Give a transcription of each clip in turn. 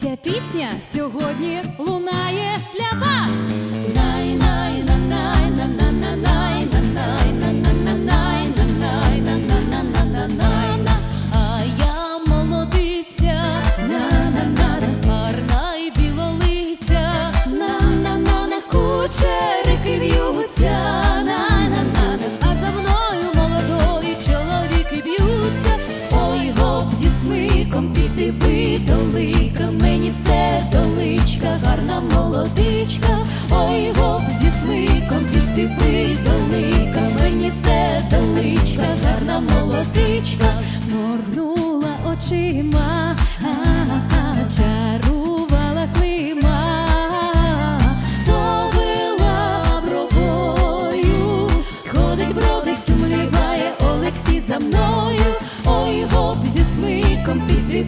Ця пісня сьогодні лунає для вас. Гарна молодичка, моргнула очима, а-а-а, чарувала клима, повела бровою, ходить бродить, сумліває Олексій за мною. Ой, гоп зі смиком піди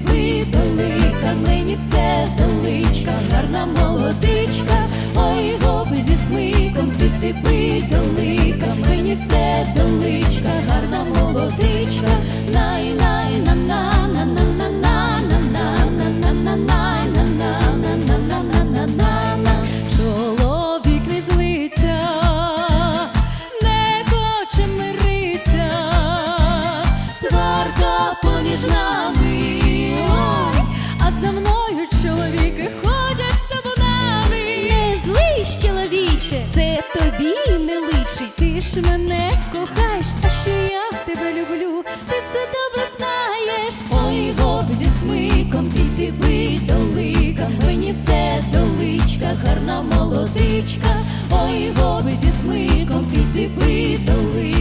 сварка поміж нами, ой, а за мною чоловіки ходять табунами. Не злись, чоловіче, це тобі не личить. Ти ж мене кохаєш, а що я тебе люблю, ти це добре знаєш. Ой, гоп зі смиком, піди битолика, мені все доличка, гарна молодичка. Ой, гоп зі смиком, піди битолика, мені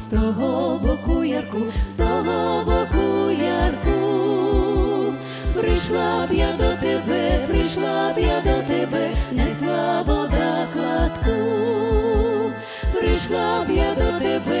з того боку ярку, з того боку ярку, прийшла б я до тебе, прийшла б я до тебе, знесла вода кладку. Прийшла б я до тебе,